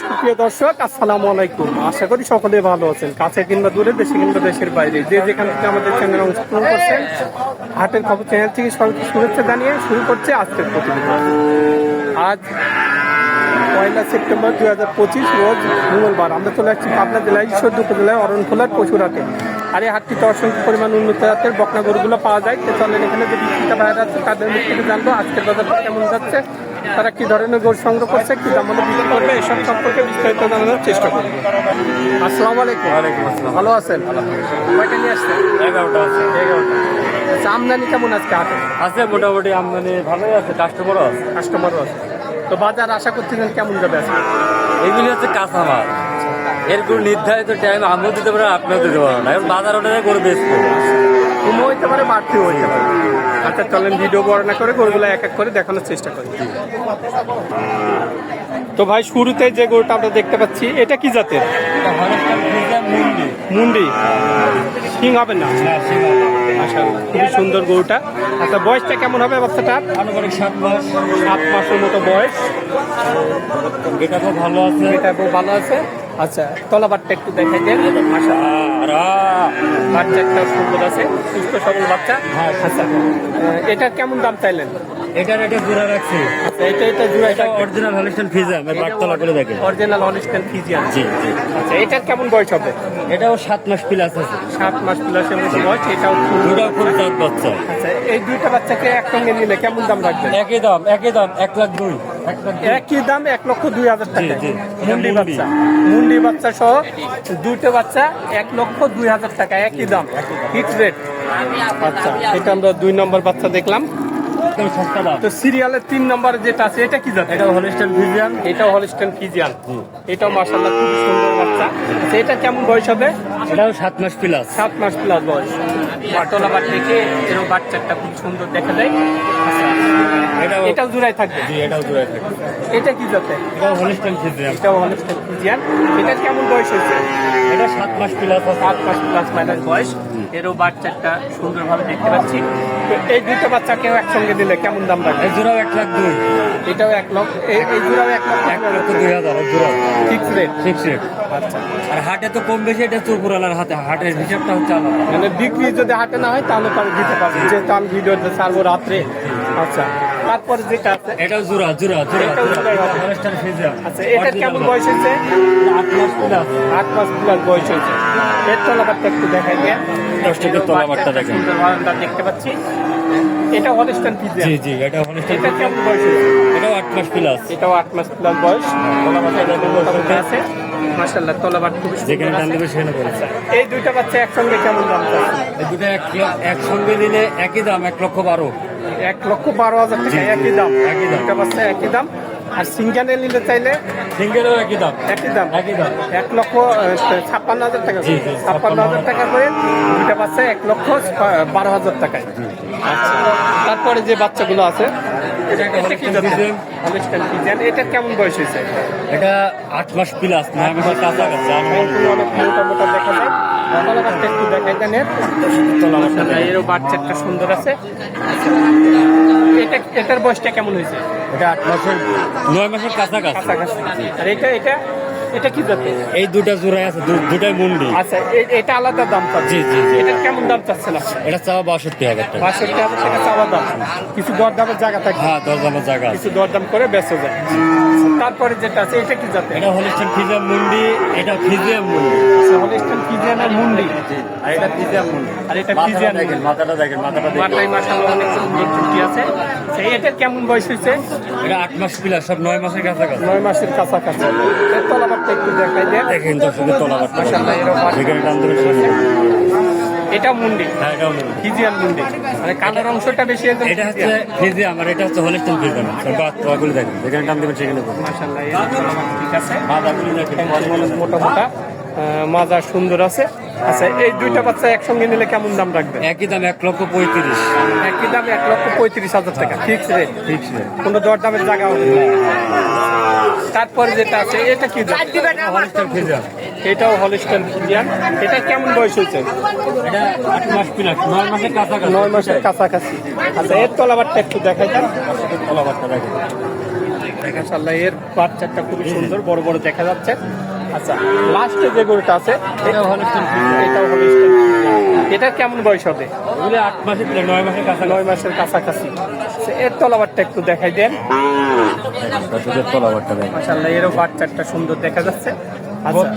সুপ্রিয় দর্শক, আসসালামু আলাইকুম। আশা করি সকলে ভালো আছেন। কাছে কিংবা দূরে, দেশে কিংবা দেশের বাইরে। যে যেখান আমাদের চ্যানেল অংশগ্রহণ করছেন, হাটের খবর চ্যানেল থেকে সবাইকে শুভেচ্ছা জানিয়ে শুরু করছে আজকের প্রতিবেদন। আজ পয়লা সেপ্টেম্বর দুই হাজার পঁচিশ রোজ মঙ্গলবার। আমরা চলে আসছি পাবনা জেলায় ঈশ্বর উপজেলায়, অরণখোলার পশুর হাটে আর এই হাটটিতে অসংখ্য পরিমাণ উন্নত জাতের বকনা গরুগুলো পাওয়া যায়। তো চলেন এখানে যে বিক্রেতা ভাইরা আছে, তাদের মুখ থেকে জানব আজকের বাজারটা কেমন যাচ্ছে। তারা কি ধরনের গরু সংগ্রহ করছে কি দাম মতো বিক্রি করবে এসব সম্পর্কে বিস্তারিত জানানোর চেষ্টা করব। আসসালাম আলাইকুম। ওয়ালাইকুম আসসালাম। ভালো আছেন? কয়টা নিয়ে আসছেন? এগারোটা আছে। এগারোটা। আচ্ছা আমদানি কেমন আজকে হাটে? আছে মোটামুটি আমদানি ভালোই আছে কাস্টমারও আছে। কাস্টমারও আছে। তো বাজার আশা করছিলেন কেমন যাবে আজকে? এগুলি হচ্ছে কাঁচামাল। এর কোনো নির্ধারিত টাইম আমিও দিতে পারো আপনিও দিতে পারো না। এখন বাজার ওটা করে বেচবো। কমও হইতে পারে বাড়তেও হইতে পারে আচ্ছা চলেন ভিডিও বর্ণনা করে গরুগুলো এক এক করে দেখানোর চেষ্টা করি। তো ভাই শুরুতে যে গরুটা আমরা দেখতে পাচ্ছি এটা কি জাতের? মুন্ডি। সিং হবে না? মাশাআল্লাহ, খুবই সুন্দর গরুটা। আচ্ছা বয়সটা কেমন হবে বাচ্চাটার? আনুমানিক সাত মাস। সাত মাসের মতো বয়স। এটা খুব ভালো আছে। এটা খুব ভালো আছে। আচ্ছা তলাবারটা একটু দেখাই দেন। বাচ্চা একটা সুন্দর আছে সুস্থ সবল বাচ্চা। হ্যাঁ। আচ্ছা এটার কেমন দাম চাইলেন? এটার এটা জোড়া রাখছি। আচ্ছা এটা এটা জুড়ে এটা অরিজিনাল হলিস্টান ফিজা আমি বাটতলা করে দেখে অরিজিনাল অনিস্টেন ফিজিয়ান জি জি। আচ্ছা এটার কেমন বয়স হবে? এটাও সাত মাস প্লাস আছে। সাত মাস প্লাসের মতো বয়স এটাও দুটা খুব দাঁত বাচ্চা। আচ্ছা এই দুইটা বাচ্চাকে একসঙ্গে নিলে কেমন দাম রাখবেন? একই দাম একই দাম এক লাখ দুই এক লাখ দুই। একই দাম এক লক্ষ দুই হাজার টাকা মুন্ডি। বাচ্চা। মুন্ডি বাচ্চা সহ দুইটা বাচ্চা এক লক্ষ দুই হাজার টাকা একই দাম। ফিক্স রেট আচ্ছা এটা আমরা দুই নম্বর বাচ্চা দেখলাম। তো সিরিয়ালের তিন নম্বর যেটা আছে এটা কি জাত এটা হলিস্টান ফিজিয়ান এটাও হলিস্টেন ফিজিয়ান এটাও মার্শাল্লাহ খুব সুন্দর বাচ্চা। আচ্ছা, এটা কেমন বয়স হবে? এটাও সাত মাস প্লাস সাত মাস প্লাস বয়স। বাটলা বাট থেকে এরকম বাচ্চাটা খুব সুন্দর দেখা যায়। আচ্ছা, এটাও এটাও জোড়ায় থাকবে। জি এটাও জোড়া থাকে এটা কি জাতে এটা কেমন বয়স হয়েছে? এটা সাত মাস প্লাস আছে। সাত মাস প্লাস মাইনাস বয়স। এরও বাচ্চাটা সুন্দরভাবে দেখতে পাচ্ছি। তো এই দুটো বাচ্চাকেও একসঙ্গে দিলে কেমন দাম রাখবে এই জোড়াও এক লাখ দুই। এটাও এক লক্ষ এই জোড়াও এক লক্ষ এক লক্ষ দুই হাজার এক জোড়া ফিক্স রেট ফিক্স রেট আচ্ছা। আর হাটে তো কম বেশি এটা চুরপুরালার হাতে হাটের হিসাবটা হচ্ছে আলাদা। মানে বিক্রি যদি হাটে না হয় তাহলে তাহলে দিতে পারবে। যেহেতু আমি ভিডিওতে ছাড়বো রাত্রে। আচ্ছা। তারপরে যেটা আছে এটাও জোড়া জোড়া জোড়া এটাও জোড়া। হবে। হলিস্টান ফিজিয়ান আচ্ছা এটা কেমন বয়স হয়েছে? আট মাস প্লাস আট মাস প্লাস বয়স হয়েছে। এর তলাবারটা একটু দেখাই দিয়ে দশ টাকার তলাবারটা দেখেন। দেখতে পাচ্ছি। এটা হলিস্টান জি জি এটা হলিস্টান এটা কেমন বয়স এটাও আট মাস প্লাস এটাও আট মাস প্লাস বয়স। তলাবারটা আছে। খুব যেখানে দেবে সেখানে এই দুইটা বাচ্চা একসঙ্গে কেমন দাম চাচ্ছে? এই দুটো এক একসঙ্গে নিলে একই দাম এক লক্ষ বারো। এক লক্ষ বারো হাজার টাকা একই দাম। একই দাম। একটা বাচ্চা একই দাম। আর সিঙ্গানে নিতে চাইলে সিঙ্গেলও একই দাম। একই দাম। একই দাম। এক লক্ষ ছাপ্পান্ন হাজার টাকা ছাপ্পান্ন হাজার টাকা করে দুইটা বাচ্চা এক লক্ষ বারো হাজার টাকায়। আচ্ছা। তারপরে যে বাচ্চাগুলো আছে এটা একটা কেমন বয়স হয়েছে এটা আট মাস প্লাস নয় মাসের কাছাকাছি অনেক মোটা মোটা দেখা যায় একটু দেখাই দেন এর তলাবারটা সুন্দর আছে। এটা এটার বয়সটা কেমন হয়েছে এটা আট মাসের নয় মাসের কাছাকাছি। কাছাকাছি। আর এটা এটা এটা কি জাতের? এই দুটা জোড়াই আছে দুটাই মুন্ডি। আচ্ছা এটা আলাদা দাম পাচ্ছে জি, জি, জি। এটার কেমন দাম চাচ্ছেন এটা চাওয়া বাষট্টি হাজার টাকা। বাষট্টি হাজার টাকা চাওয়া দাম। কিছু দর দামের জায়গা থাকে? হ্যাঁ দশ দামের জায়গা কিছু দর দাম করে বেঁচে যায়। তারপরে যেটা আছে এটা কি জাতের? এটা হলিস্টান ফিজিয়াম মুন্ডি এটা ফিজিয়াম মুন্ডি। মুন্ডি। আর এটা ফিজিয়াম মুন্ডি। আর এটা ফিজিয়ান দেখেন মাথাটা দেখেন মাথাটা দেখেন। মাথায় মাসাল্লাহ অনেক সুন্দর চুটি আছে। সেই এটার কেমন বয়স হয়েছে? এটা আট মাস প্লাস সব নয় মাসের কাছাকাছি। নয় মাসের কাছাকাছি। এর তলাবারটা একটু দেখাই দেন। দেখেন দর্শকের তলাবারটা। মাশাআল্লাহ, এরকম বাট- যেখানে টান এটা মুন্ডি। হ্যাঁ মুন্ডি। ফিজিয়ান মুন্ডি। মানে কালার অংশটা বেশি আছে এটা হচ্ছে ফিজিয়াম আর এটা হচ্ছে হলিস্টান ফিজিয়াম সব দেখেন। যেখানে দেবেন সেখানে ঠিক আছে। দেখেন। মোটা মোটা মাজা সুন্দর আছে। আচ্ছা এই দুইটা বাচ্চা একসঙ্গে নিলে কেমন দাম রাখবে? একই দাম এক লক্ষ পঁয়ত্রিশ। একই দাম এক লক্ষ পঁয়ত্রিশ হাজার টাকা। ফিক্স রেট ফিক্স কোনো দর দামের জায়গা হবে তারপরে যেটা আছে এটা কি এটাও হলিস্টান ফিজিয়ান। এটা কেমন বয়স হয়েছে? নয় মাসের কাছাকাছি। নয় মাসের কাছাকাছি। আচ্ছা এর তলাবারটা একটু দেখাই দেন। তলাবারটা দেখেন মাশাআল্লাহ এর বাচ্চাটা খুবই সুন্দর বড় বড় দেখা যাচ্ছে। আচ্ছা লাস্টে যে গরুটা আছে এটা এটাও এটা কেমন বয়স হবে? এগুলো আট মাসের নয় মাসের কাছে নয় মাসের কাছাকাছি। এর তলাবারটা একটু দেখাই দেন। তলাবারটা মাশাআল্লাহ এরও বাচ্চাটা সুন্দর দেখা যাচ্ছে। আচ্ছা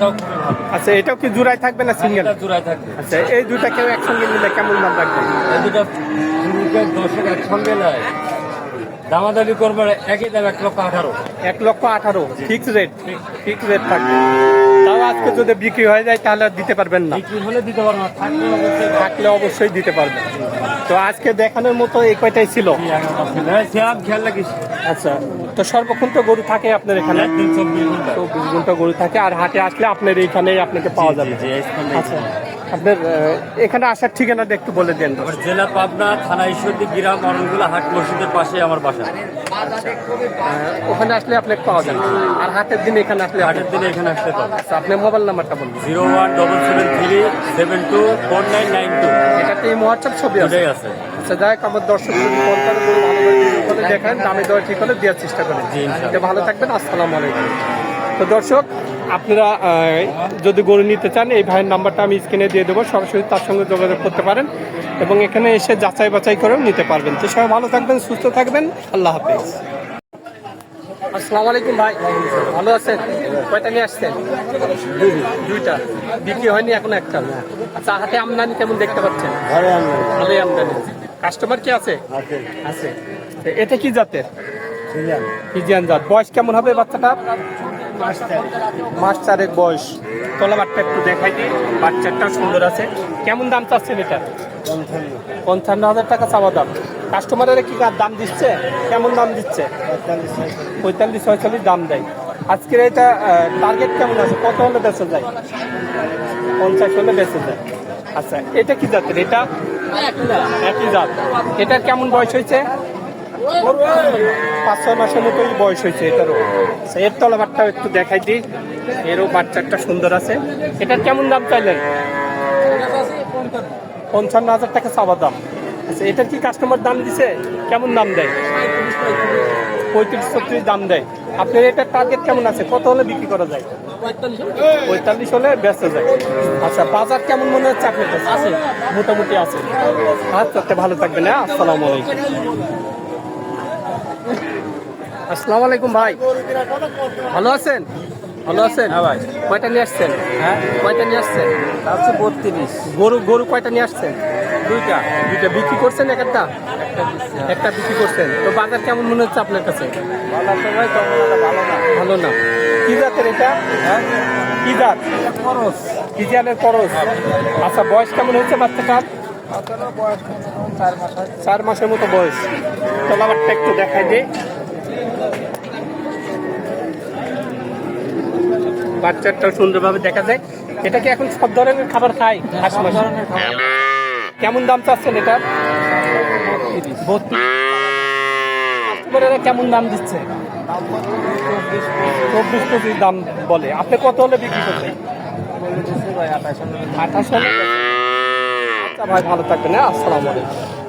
আচ্ছা এটাও কি জোড়ায় থাকবে না সিঙ্গেল? চূড়ায় থাকবে। আচ্ছা এই দুইটা কেউ একসঙ্গে নিলে কেমন দাম রাখবেন? এই দুটো পুরুষের একসঙ্গে নয়। দামাদামি করবে একই দাম এক লক্ষ আঠারো। এক লক্ষ আঠারো ফিক্স রেট ফিক্স রেট থাকবে। তাও আজকে যদি বিক্রি হয়ে যায় তাহলে দিতে পারবেন না। বিক্রি হলে দিতে পারব না থাকলে অবশ্যই দিতে পারবেন। তো আজকে দেখানোর মতো এই কয়টাই ছিল? খেয়াল রাখিস। আচ্ছা তো সর্বক্ষণ তো গরু থাকে আপনার এখানে? চব্বিশ ঘণ্টা। গরু থাকে আর হাটে আসলে আপনার এইখানেই আপনাকে পাওয়া যাবে। আচ্ছা। আপনার এখানে আসার ঠিকানাটা একটু বলে দেন। আমার জেলা পাবনা থানা ঈশ্বরদী গ্রাম অরণগুলা হাট মসজিদের পাশে আমার বাসা। ওখানে আসলে আপনাকে পাওয়া যাবে। আর হাটের দিন এখানে আসলে হাটের দিনে এখানে আসলে পারবে আচ্ছা আপনার মোবাইল নাম্বারটা বলুন। Zero one double seven three seven two four nine nine two. এটাতে এই হোয়াটসঅ্যাপ ছবি আছে? আচ্ছা যাই হোক, আমার দর্শক ফোন করে দেখেন দামে দেওয়া ঠিক হলে দেওয়ার চেষ্টা করেন। ভালো থাকবেন আসসালামু আলাইকুম। তো দর্শক আপনারা যদি গরু নিতে চান এই ভাইয়ের নাম্বারটা আমি স্ক্রিনে দিয়ে দেবো। সরাসরি তার সঙ্গে যোগাযোগ করতে পারেন এবং এখানে এসে যাচাই বাছাই করেও নিতে পারবেন। তো সবাই ভালো থাকবেন সুস্থ থাকবেন। আল্লাহ হাফেজ। আসসালামু আলাইকুম ভাই। ভালো আছেন? কয়টা নিয়ে আসছেন? দুইটা। বিক্রি হয়নি এখন একটা। আচ্ছা হাতে আমদানি কেমন দেখতে পাচ্ছেন? ভালোই আমদানি। কাস্টমার কি আছে? আছে। এটা কি জাতের? ফিজিয়ান। জাত। বয়স কেমন হবে বাচ্চাটা মাস চারেক। বয়স। তলাবারটা একটু দেখাই দিই বাচ্চাটা সুন্দর আছে। কেমন দাম চাচ্ছেন এটা? পঞ্চান্ন হাজার টাকা চাওয়া দাম। কাস্টমারের কি দাম দিচ্ছে? কেমন দাম দিচ্ছে? পঁয়তাল্লিশ ছয়চল্লিশ দাম দেয়। আজকের এটা টার্গেট কেমন আছে? কত হলে বেঁচে যায়? পঞ্চাশ হলে বেঁচে যায়। আচ্ছা এটা কি জাতের? এটা একই জাত। এটার কেমন বয়স হয়েছে? পাঁচ ছয় মাসের মতোই বয়স হয়েছে এটারও। এর তলাবারটাও একটু দেখাই দিই। এরও বাচ্চাটা সুন্দর আছে। এটার কেমন দাম চাইলেন? পঞ্চান্ন হাজার টাকা চাওয়া দাম। আচ্ছা এটার কি কাস্টমার দাম দিছে? কেমন দাম দেয়? পঁয়ত্রিশ ছত্রিশ দাম দেয়। আপনার এটার টার্গেট কেমন আছে? কত হলে বিক্রি করা যায়? পঁয়তাল্লিশ হলে ব্যস্ত যায়। আচ্ছা বাজার কেমন মনে হচ্ছে আপনার কাছে? আছে মোটামুটি আছে। আচ্ছা আচ্ছা, ভালো থাকবেন হ্যাঁ? আসসালামু আলাইকুম। আসসালামু আলাইকুম ভাই। ভালো আছেন? ভালো আছেন? হ্যাঁ ভাই। কয়টা নিয়ে আসছেন? হ্যাঁ। কয়টা নিয়ে আসছেন? আছে বত্রিশ। গরু গরু কয়টা নিয়ে আসছেন? দুইটা। দুইটা। বিক্রি করছেন এক একটা? একটা বিক্রি করছেন। তো বাজার কেমন মনে হচ্ছে আপনার কাছে? ভাই ভালো না। ভালো না। কি জাতের এটা? হ্যাঁ? কি জাত? খরচ। ইজিয়ানের করস আচ্ছা বয়স কেমন হচ্ছে বাচ্চাটার? চার চার মাসের মতো বয়স। তলাবারটা একটু দেখাই দে বাচ্চাটা সুন্দরভাবে দেখা যায়। এটা কি এখন সব ধরনের খাবার খায়? হাঁস মাস। কেমন দাম চাচ্ছেন এটা? কেমন দাম দিচ্ছে? চব্বিশ পঁচিশ দাম বলে। আপনি কত হলে বিক্রি আঠাশ আঠাশ হলে। আচ্ছা ভাই, ভালো থাকবেন হ্যাঁ? আসসালামু আলাইকুম।